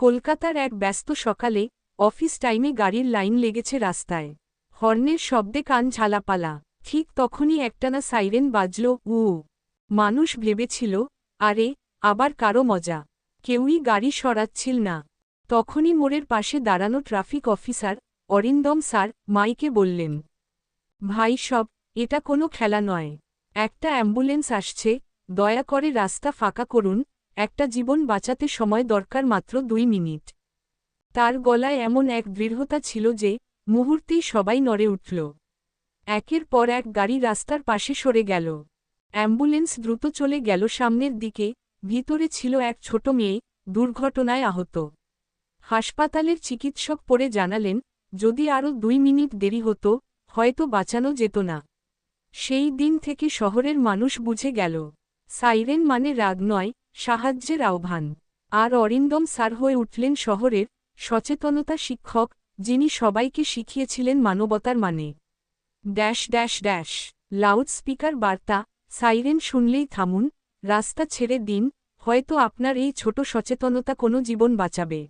কলকাতার এক ব্যস্ত সকালে অফিস টাইমে গাড়ির লাইন লেগেছে রাস্তায়। হর্নের শব্দে কান ঝালাপালা। ঠিক তখনই একটানা সাইরেন বাজল উ মানুষ ভেবেছিল, আরে, আবার কারও মজা। কেউই গাড়ি সরাচ্ছিল না। তখনই মোড়ের পাশে দাঁড়ানো ট্রাফিক অফিসার, অরিন্দম স্যার, মাইকে বললেন, ভাই সব, এটা কোনো খেলা নয়। একটা অ্যাম্বুলেন্স আসছে, দয়া করে রাস্তা ফাঁকা করুন। একটা জীবন বাঁচাতে সময় দরকার মাত্র দুই মিনিট। তার গলায় এমন এক দৃঢ়তা ছিল যে, মুহূর্তেই সবাই নড়ে উঠল। একের পর এক গাড়ি রাস্তার পাশে সরে গেল। অ্যাম্বুলেন্স দ্রুত চলে গেল সামনের দিকে, ভিতরে ছিল এক ছোট মেয়ে, দুর্ঘটনায় আহত। হাসপাতালের চিকিৎসক পড়ে জানালেন, যদি আরও দুই মিনিট দেরি হতো, হয়তো বাঁচানো যেত না। সেই দিন থেকে শহরের মানুষ বুঝে গেল। সাইরেন মানে রাগ নয় সাহায্যের আহ্বান। আর অরিন্দম স্যার হয়ে উঠলেন শহরের সচেতনতা শিক্ষক, যিনি সবাইকে শিখিয়েছিলেন মানবতার মানে। ড্যাশ ড্যাশ ড্যাশ, লাউডস্পিকার বার্তা, সাইরেন শুনলেই থামুন, রাস্তা ছেড়ে দিন, হয়তো আপনার এই ছোট সচেতনতা কোনো জীবন বাঁচাবে।